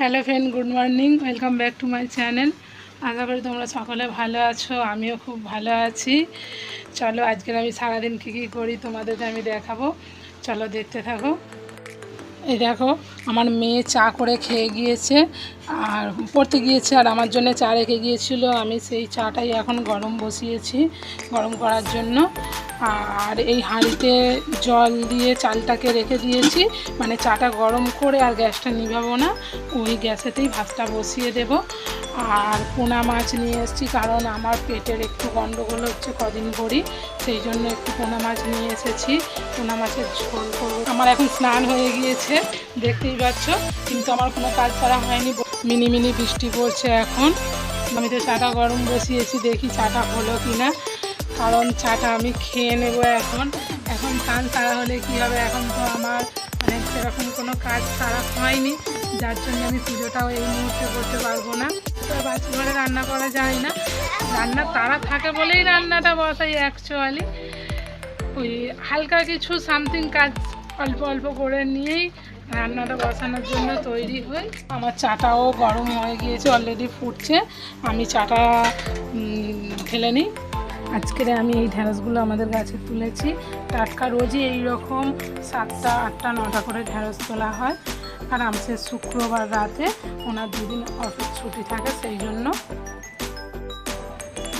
Hello friend, good morning, welcome back to my channel. আশা করি তোমরা সকলে ভালো আছো, আমিও খুব ভালো আছি। চলো, আজকের আমি সারাদিন কী কী করি তোমাদেরকে আমি দেখাবো। চলো, দেখতে থাকো। এই দেখো, আমার মেয়ে চা করে খেয়ে গিয়েছে, আর পড়তে গিয়েছে, আর আমার জন্য চা রেখে গিয়েছিল। আমি সেই চাটাই এখন গরম বসিয়েছি, গরম করার জন্য। আর এই হাঁড়িতে জল দিয়ে চালটাকে রেখে দিয়েছি। মানে চাটা গরম করে আর গ্যাসটা নিভাবো না। ওই গ্যাসেতেই ভাতটা বসিয়ে দেব। আর পোনা মাছ নিয়ে এসেছি কারণ আমার পেটের একটু গন্ডগোল হচ্ছে কদিন ভরি সেই জন্য একটু পোনা মাছ নিয়ে এসেছি। পোনা মাছের ঝোল করব। আমার এখন স্নান হয়ে গিয়েছে, দেখতেই পাচ্ছ। কিন্তু আমার কোনো কাজ করা হয়নি। মিনি মিনি বৃষ্টি পড়ছে এখন। আমি তো চাটা গরম বসিয়েছি, দেখি চাটা হলো কি না কারণ চাটা আমি খেয়ে নেব এখন। এখন স্নান সারা হলে কি হবে? এখন তো আমার মানে সেরকম কোনো কাজ সারা হয়নি। যার জন্য আমি পুজোটাও এই মুহূর্তে করতে পারব না। তো ঘরে রান্না করা যায় না। রান্না তারা থাকে বলেই রান্নাটা বসাই অ্যাকচুয়ালি ওই হালকা কিছু সামথিং কাজ অল্প অল্প করে নিয়েই রান্নাটা বসানোর জন্য তৈরি হই। আমার চাটাও গরম হয়ে গিয়েছে অলরেডি ফুটছে। আমি চাটা ঢেলে নিই। আজকের আমি এই ঢ্যাঁড়সগুলো আমাদের গাছে তুলেছি। টাটকা রোজই এই রকম সাতটা, আটটা, নটা করে ঢ্যাঁড়স তোলা হয়। আর আমসের শুক্রবার রাতে ওনার দুদিন অফিস ছুটি থাকে সেই জন্য।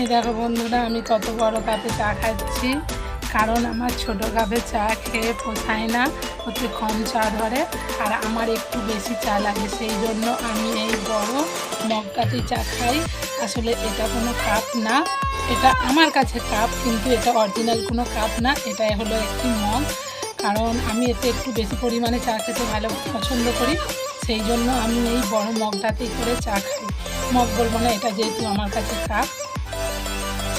এই দেখো বন্ধুরা, আমি কত বড় কাপে চা খাচ্ছি। কারণ আমার ছোট কাপে চা খেয়ে পোষায় না ওতে কম চা ধরে। আর আমার একটু বেশি চা লাগে, সেই জন্য আমি এই বড় মগটাতে চা খাই। আসলে এটা কোনো কাপ না। এটা আমার কাছে কাপ, কিন্তু এটা অরিজিনাল কোনো কাপ না। এটা হলো একটি মগ। কারণ আমি এতে একটু বেশি পরিমাণে চা খেতে ভালো পছন্দ করি। সেই জন্য আমি এই বড় মগটাতেই করে চা খাই। মগ বলব না, এটা যেহেতু আমার কাছে কাপ।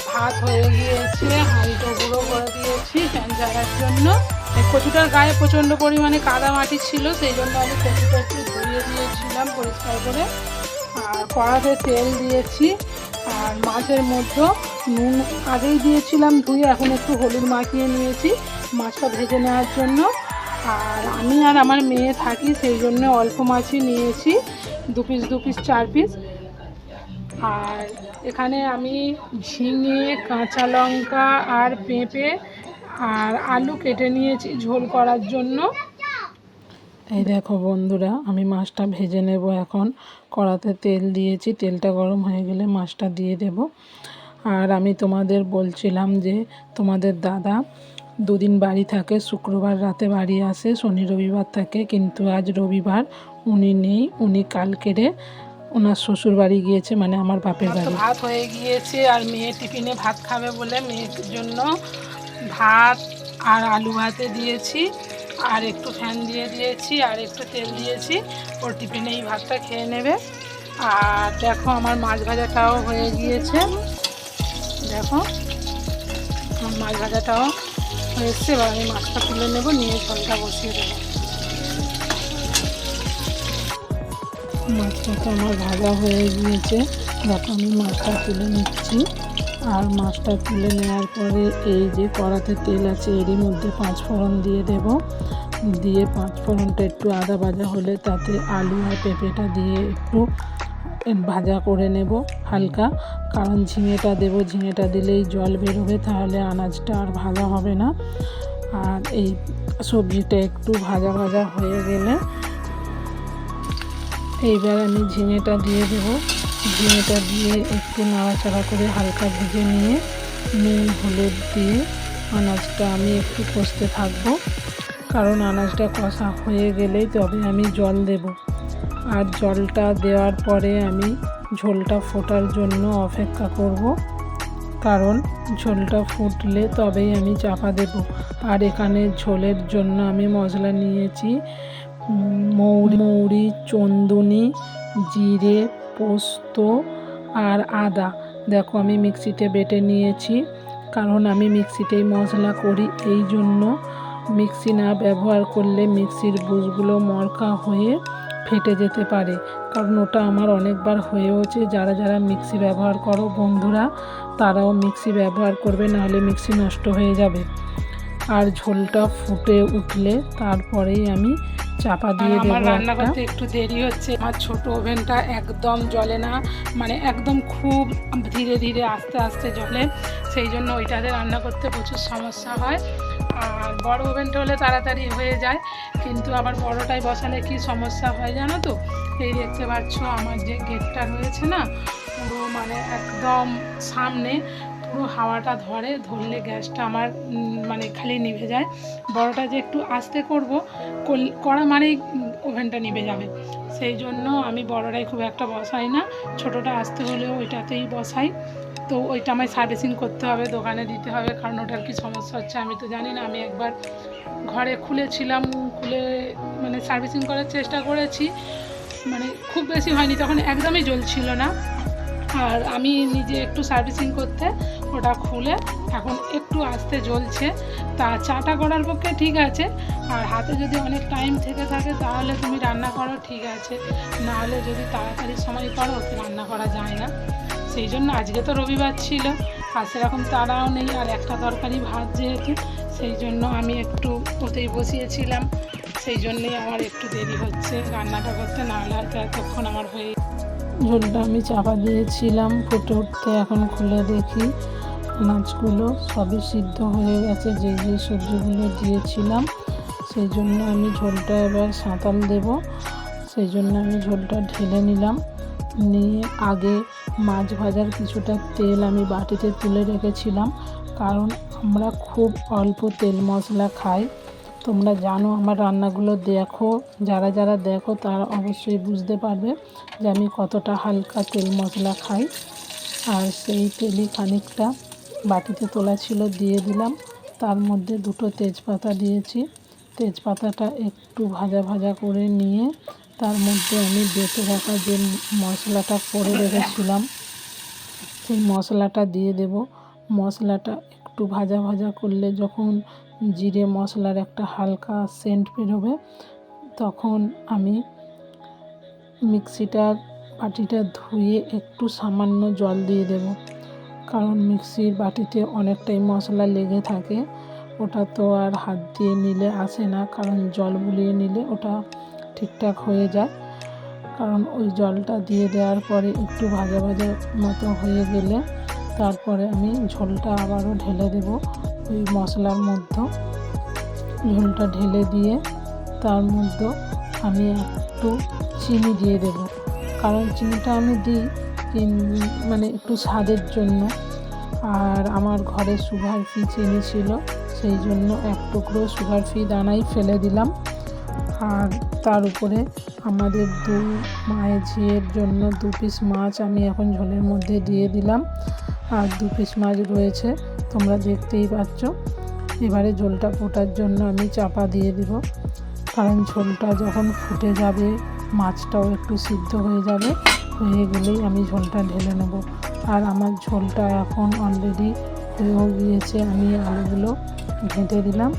ভাত হয়ে গিয়েছে, হাঁড়িটা গুঁড়ো করে দিয়েছি ফ্যান জ্বালার জন্য কচুটার গায়ে প্রচণ্ড পরিমাণে কাদা মাটি ছিল, সেই জন্য আমি কচুটা একটু ধুয়ে দিয়েছিলাম পরিষ্কার করে। আর কড়াতে তেল দিয়েছি আর মাছের মধ্যে নুন আগেই দিয়েছিলাম ধুয়ে এখন একটু হলুদ মাখিয়ে নিয়েছি মাছটা ভেজে নেওয়ার জন্য। আর আমি আর আমার মেয়ে থাকি, সেই জন্য অল্প মাছই নিয়েছি, দু পিস দু পিস চার পিস আর এখানে আমি ঝিঙে, কাঁচা লঙ্কা আর পেঁপে আর আলু কেটে নিয়েছি ঝোল করার জন্য। এই দেখো বন্ধুরা, আমি মাছটা ভেজে নেব এখন। কড়াতে তেল দিয়েছি তেলটা গরম হয়ে গেলে মাছটা দিয়ে দেব। আর আমি তোমাদের বলছিলাম যে তোমাদের দাদা দুদিন বাড়ি থাকে শুক্রবার রাতে বাড়ি আসে শনি রবিবার থাকে কিন্তু আজ রবিবার উনি নেই উনি কালকেরে ওনার শ্বশুর বাড়ি গিয়েছে মানে আমার বাপের বাড়ি। ভাত হয়ে গিয়েছে আর মেয়ে টিফিনে ভাত খাবে বলে মেয়ের জন্য ভাত আর আলু ভাতে দিয়েছি। আর একটু ফ্যান দিয়ে দিয়েছি, আর একটু তেল দিয়েছি। ওর টিফিনে এই ভাতটা খেয়ে নেবে। আর দেখো আমার মাছ ভাজাটাও হয়ে গিয়েছে। দেখো, আমার মাছ ভাজাটাও হয়েছে এবার আমি মাছটা তুলে নেব, নিয়ে ঝোলটা বসিয়ে দেবো। মাছটা তো আমার ভাজা হয়ে গিয়েছে। দেখো আমি মাছটা তুলে নিচ্ছি। আর মাছটা তুলে নেওয়ার পরে এই যে কড়াতে তেল আছে, এরই মধ্যে পাঁচ ফোড়ন দিয়ে দেব। দিয়ে পাঁচ ফোড়নটা একটু আদা ভাজা হলে তাতে আলু আর পেঁপেটা দিয়ে একটু ভাজা করে নেব হালকা। কারণ ঝিঙেটা দেবো, ঝিঙেটা দিলেই জল বেরোবে, তাহলে আনাজটা আর ভাজা হবে না। আর এই সবজিটা একটু ভাজা ভাজা হয়ে গেলে এইবার আমি ঝিঙেটা দিয়ে দেবো। ঝিঙেটা দিয়ে একটু নাড়াচাড়া করে হালকা ভেজে নিয়ে নুন, হলুদ দিয়ে আনাজটা আমি একটু কষতে থাকব। কারণ আনাজটা কষা হয়ে গেলেই তবে আমি জল দেব। আর জলটা দেওয়ার পরে আমি ঝোলটা ফোটার জন্য অপেক্ষা করব। কারণ ঝোলটা ফুটলে তবেই আমি চাপা দেব। আর এখানে ঝোলের জন্য আমি মশলা নিয়েছি, মৌরি মৌরি, চন্দনি, জিরে, পোস্ত আর আদা। দেখো আমি মিক্সিতে বেটে নিয়েছি। কারণ আমি মিক্সিতেই মশলা করি, এই জন্য মিক্সি না ব্যবহার করলে মিক্সির বুশগুলো মরকা হয়ে ফেটে যেতে পারে। কারণ ওটা আমার অনেকবার হয়েওছে যারা যারা মিক্সি ব্যবহার করো বন্ধুরা তারাও মিক্সি ব্যবহার করবে নাহলে মিক্সি নষ্ট হয়ে যাবে। আর ঝোলটা ফুটে উঠলে তারপরেই আমি চাপা দিয়ে আমার রান্না করতে একটু দেরি হচ্ছে। আমার ছোট ওভেনটা একদম জ্বলে না মানে একদম খুব ধীরে ধীরে আস্তে আস্তে জ্বলে। সেই জন্য ওইটাতে রান্না করতে প্রচুর সমস্যা হয়। বড় ওভেনটা হলে তাড়াতাড়ি হয়ে যায়। কিন্তু আবার বড়টাই বসালে কি সমস্যা হয় জানো তো? এই দেখতে পাচ্ছ আমার যে গেটটা রয়েছে না, পুরো মানে একদম সামনে, পুরো হাওয়াটা ধরে, ধরলে গ্যাসটা আমার মানে খালি নিভে যায়। বড়টা যে একটু আস্তে করব করা মানেই ওভেনটা নিভে যাবে। সেই জন্য আমি বড়টাই খুব একটা বসাই না, ছোটোটা আসতে হলেও ওইটাতেই বসাই। তো ওইটা আমায় সার্ভিসিং করতে হবে, দোকানে দিতে হবে, কারণ ওটার কি সমস্যা হচ্ছে আমি তো জানি না। আমি একবার ঘরে খুলেছিলাম, খুলে মানে সার্ভিসিং করার চেষ্টা করেছি মানে খুব বেশি হয়নি, তখন একদমই জ্বলছিল না। আর আমি নিজে একটু সার্ভিসিং করতে ওটা খুলে এখন একটু আস্তে জ্বলছে। তা চাটা করার পক্ষে ঠিক আছে, আর হাতে যদি অনেক টাইম থেকে থাকে তাহলে তুমি রান্না করো ঠিক আছে, নাহলে যদি তাড়াতাড়ি সময় করো রান্না করা যায় না। সেই জন্য আজকে তো রবিবার ছিল, আর সেরকম তাড়াও নেই, আর একটা তরকারি ভাত যেহেতু, সেই জন্য আমি একটু ওতেই বসিয়েছিলাম। সেই জন্যই আমার একটু দেরি হচ্ছে, রান্নাটা করতে নাহলে হয়তো এতক্ষণ আমার হয়ে ঝোলটা আমি চাপা দিয়েছিলাম, ফুটে উঠতে এখন খুলে দেখি। মাছগুলো সবই সিদ্ধ হয়ে গেছে, যে যে সবজিগুলো দিয়েছিলাম, সেই জন্য আমি ঝোলটা এবার সাঁতাল দেব। সেই জন্য আমি ঝোলটা ঢেলে নিলাম, নিয়ে আগে মাছ ভাজার কিছুটা তেল আমি বাটিতে তুলে রেখেছিলাম, কারণ আমরা খুব অল্প তেল মশলা খাই। তোমরা জানো আমার রান্নাগুলো দেখো, যারা যারা দেখো তারা অবশ্যই বুঝতে পারবে যে আমি কতটা হালকা তেল মশলা খাই। আর সেই তেলই খানিকটা বাটিতে তোলা ছিল, দিয়ে দিলাম। তার মধ্যে দুটো তেজপাতা দিয়েছি। তেজপাতাটা একটু ভাজা ভাজা করে নিয়ে তার মধ্যে আমি বেটে রাখা যে মশলাটা করে রেখেছিলাম, সেই মশলাটা দিয়ে দেব। মশলাটা একটু ভাজা ভাজা করলে যখন জিরে মশলার একটা হালকা সেন্ট বেরোবে, তখন আমি মিক্সিটার বাটিটা ধুয়ে একটু সামান্য জল দিয়ে দেব। কারণ মিক্সির বাটিতে অনেকটাই মশলা লেগে থাকে। ওটা তো আর হাত দিয়ে নিলে আসে না, কারণ জল বুলিয়ে নিলে ওটা ঠিকঠাক হয়ে যায়। কারণ ওই জলটা দিয়ে দেওয়ার পরে একটু ভাজা ভাজা মতো হয়ে গেলে তারপরে আমি ঝোলটা আবারও ঢেলে দেব ওই মশলার মধ্যে। ঝোলটা ঢেলে দিয়ে তার মধ্যে আমি একটু চিনি দিয়ে দেব। কারণ চিনিটা আমি দিই মানে একটু স্বাদের জন্য। আর আমার ঘরে সুগার ফ্রি চিনি ছিল, সেই জন্য এক টুকরো সুগার ফ্রি দানাই ফেলে দিলাম। আর তার উপরে আমাদের দু মায়ের ঝিয়ের জন্য দু পিস মাছ আমি এখন ঝোলের মধ্যে দিয়ে দিলাম। আর দু পিস মাছ রয়েছে, তোমরা দেখতেই পাচ্ছ। এবারে ঝোলটা ফোটার জন্য আমি চাপা দিয়ে দেব, কারণ ঝোলটা যখন ফুটে যাবে, মাছটাও একটু সিদ্ধ হয়ে যাবে, হয়ে গেলেই আমি ঝোলটা ঢেলে নেব। আর আমার ঝোলটা এখন অলরেডি হয়েও গিয়েছে, আমি আলুগুলো ঘেঁটে দিলাম।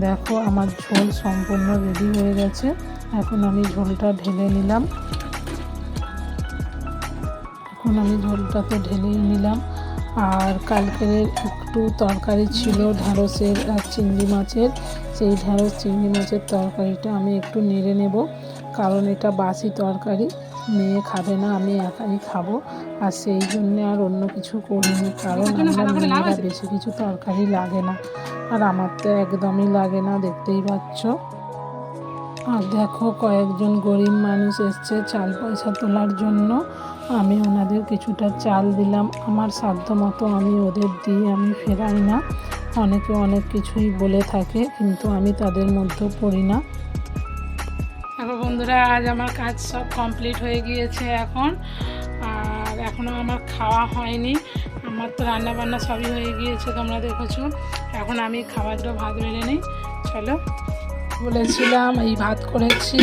দেখো আমার ঝোল সম্পূর্ণ রেডি হয়ে গেছে। এখন আমি ঝোলটা ঢেলে নিলাম। এখন আমি ঝোলটাকে ঢেলেই নিলাম। আর কালকের একটু তরকারি ছিল ঢ্যাঁড়সের আর চিংড়ি মাছের। সেই ঢ্যাঁড়স চিংড়ি মাছের তরকারিটা আমি একটু নেড়ে নেব, কারণ এটা বাসি তরকারি। মেয়ে খাবে না আমি একাই খাব। আর সেই জন্য আর অন্য কিছু করিনি কারণ আমরা মেয়েরা বেশি কিছু তরকারি লাগে না। আর আমার তো একদমই লাগে না দেখতেই পাচ্ছ। আর দেখো কয়েকজন গরিব মানুষ এসছে চাল পয়সা তোলার জন্য। আমি ওনাদের কিছুটা চাল দিলাম। আমার সাধ্য মতো আমি ওদের দিয়ে আমি ফেরাই না। অনেকে অনেক কিছুই বলে থাকে কিন্তু আমি তাদের মধ্যে পড়ি না। দেখো বন্ধুরা, আজ আমার কাজ সব কমপ্লিট হয়ে গিয়েছে এখন। আর এখনও আমার খাওয়া হয়নি। আমার তো রান্না বান্না সবই হয়ে গিয়েছে, তোমরা দেখেছ। এখন আমি খাবারটা ভাত বেড়ে নিই। চলো, বলেছিলাম এই ভাত করেছি।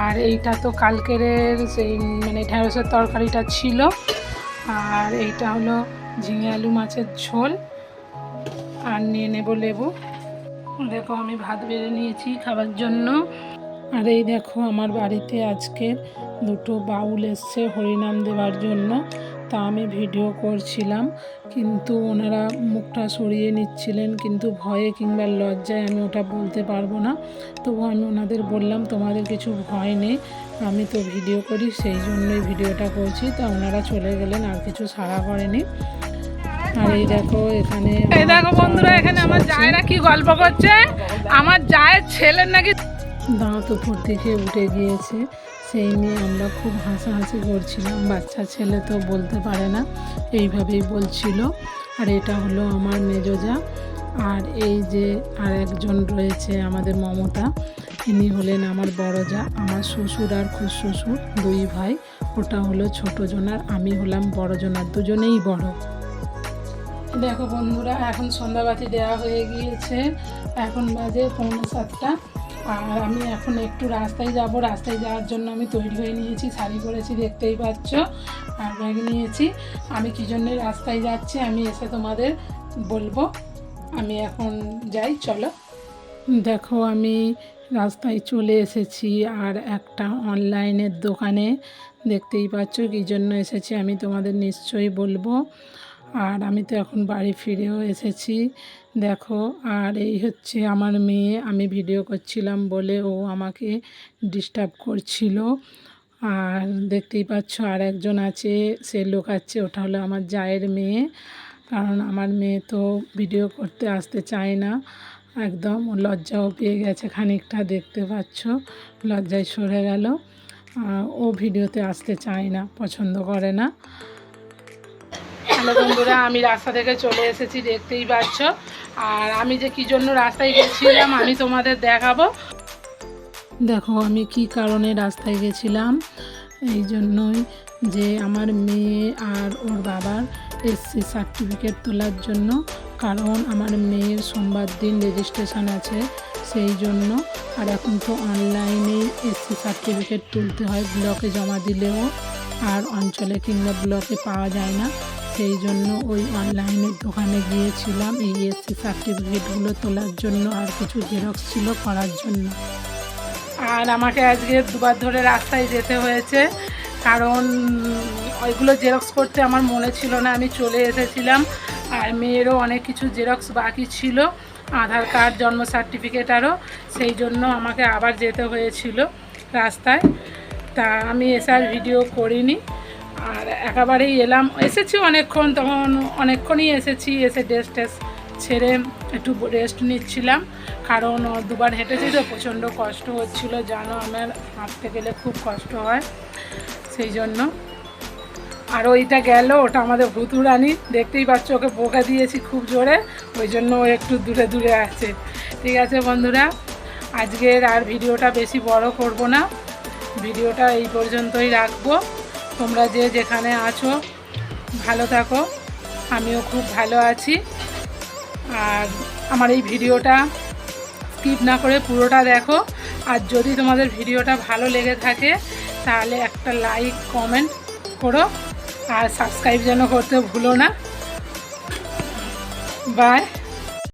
আর এইটা তো কালকের সেই মানে ঢেঁড়সের তরকারিটা ছিল। আর এইটা হলো ঝিঙে আলু মাছের ঝোল। আর নিয়ে নেব লেবু। দেখো আমি ভাত বেড়ে নিয়েছি খাবার জন্য। আর এই দেখো, আমার বাড়িতে আজকে দুটো বাউল এসছে হরিনাম দেওয়ার জন্য। তা আমি ভিডিও করছিলাম, কিন্তু ওনারা মুখটা সরিয়ে নিচ্ছিলেন, কিন্তু ভয়ে কিংবা লজ্জায় আমি ওটা বলতে পারব না। তবু আমি ওনাদের বললাম, তোমাদের কিছু ভয় নেই, আমি তো ভিডিও করি, সেই জন্যই ভিডিওটা করছি। তা ওনারা চলে গেলেন, আর কিছু সাড়া করেনি। আর এই দেখো, এখানে দেখো বন্ধুরা, এখানে আমার। জায়রা কি গল্প করছে? আমার জায়ের ছেলের নাকি দাঁত উপর থেকে উঠে গিয়েছে। সেই নিয়ে আমরা খুব হাসাহাসি করছিলাম। বাচ্চা ছেলে তো বলতে পারে না, এইভাবেই বলছিল। আর এটা হলো আমার মেজোজা। আর এই যে আর একজন রয়েছে আমাদের মমতা ইনি হলেন আমার বড় যা আমার শ্বশুর আর খুব শ্বশুর, দুই ভাই। ওটা হলো ছোটো জনার আমি হলাম বড় জনার দুজনেই বড়। দেখো বন্ধুরা, এখন সন্ধ্যাবাতি দেওয়া হয়ে গিয়েছে। এখন বাজে পৌনে সাতটা। আর আমি এখন একটু রাস্তায় যাব। রাস্তায় যাওয়ার জন্য আমি তৈরি হয়ে নিয়েছি, শাড়ি পরেছি, দেখতেই পাচ্ছ। আর ব্যাগ নিয়েছি। আমি কী জন্যে রাস্তায় যাচ্ছি আমি এসে তোমাদের বলব। আমি এখন যাই, চলো। দেখো আমি রাস্তায় চলে এসেছি আর একটা অনলাইনের দোকানে দেখতেই পাচ্ছ কী জন্য এসেছি আমি তোমাদের নিশ্চয়ই বলব। আর আমি তো এখন বাড়ি ফিরেও এসেছি। দেখো, আর এই হচ্ছে আমার মেয়ে। আমি ভিডিও করছিলাম বলে ও আমাকে ডিস্টার্ব করছিল। আর দেখতেই পাচ্ছ আর একজন আছে, সে লোক আছে ওটা হলো আমার জায়ের মেয়ে। কারণ আমার মেয়ে তো ভিডিও করতে আসতে চায় না। একদম লজ্জাও পেয়ে গেছে খানিকটা, দেখতে পাচ্ছ? লজ্জায় সরে গেল। ও ভিডিওতে আসতে চায় না, পছন্দ করে না। হ্যালো বন্ধুরা, আমি রাস্তা থেকে চলে এসেছি, দেখতেই পাচ্ছ? আর আমি যে কি জন্য রাস্তায় গেছিলাম, আমি তোমাদের দেখাবো। দেখো, আমি কি কারণে রাস্তায় গেছিলাম? এই জন্যই যে আমার মেয়ে আর ওর বাবার এসসি সার্টিফিকেট তোলার জন্য, কারণ আমার মেয়ের সোমবার দিন রেজিস্ট্রেশন আছে, সেই জন্য। আর এখন তো অনলাইনেই এসসি সার্টিফিকেট তুলতে হয় ব্লকে জমা দিলেও। আর অঞ্চলে কিংবা ব্লকে পাওয়া যায় না। সেই জন্য ওই অনলাইনের দোকানে গিয়েছিলাম। এই এসসি সার্টিফিকেটগুলো তোলার জন্য আর কিছু জেরক্স ছিল করার জন্য। আর আমাকে আজকে দুবার ধরে রাস্তায় যেতে হয়েছে। কারণ ওইগুলো জেরক্স করতে আমার মনে ছিল না, আমি চলে এসেছিলাম। আর মেয়েরও অনেক কিছু জেরক্স বাকি ছিল, আধার কার্ড, জন্ম সার্টিফিকেট আরও। সেই জন্য আমাকে আবার যেতে হয়েছিল রাস্তায়। তা আমি এসে আর ভিডিও করিনি। আর একেবারেই এলাম। এসেছি অনেকক্ষণ, তখন অনেকক্ষণই এসেছি, এসে ড্রেস টেস ছেড়ে একটু রেস্ট নিচ্ছিলাম। কারণ দুবার হেঁটেছি তো, প্রচণ্ড কষ্ট হচ্ছিল, জানো আমার, হাঁটতে গেলে খুব কষ্ট হয়, সেই জন্য। আর ওইটা গেল, ওটা আমাদের ভুতুরানি দেখতেই পাচ্ছ ওকে বোকা দিয়েছি খুব জোরে, ওই জন্য ও একটু দূরে দূরে আছে। ঠিক আছে বন্ধুরা, আজকের আর ভিডিওটা বেশি বড় করব না, ভিডিওটা এই পর্যন্তই রাখব। তোমরা যে যেখানে আছো, ভালো থাকো। আমিও খুব ভালো আছি। আর আমার এই ভিডিওটা স্কিপ না করে পুরোটা দেখো। আর যদি তোমাদের ভিডিওটা ভালো লেগে থাকে, তাহলে একটা লাইক, কমেন্ট করো। আর সাবস্ক্রাইব যেন করতে ভুলো না। বাই।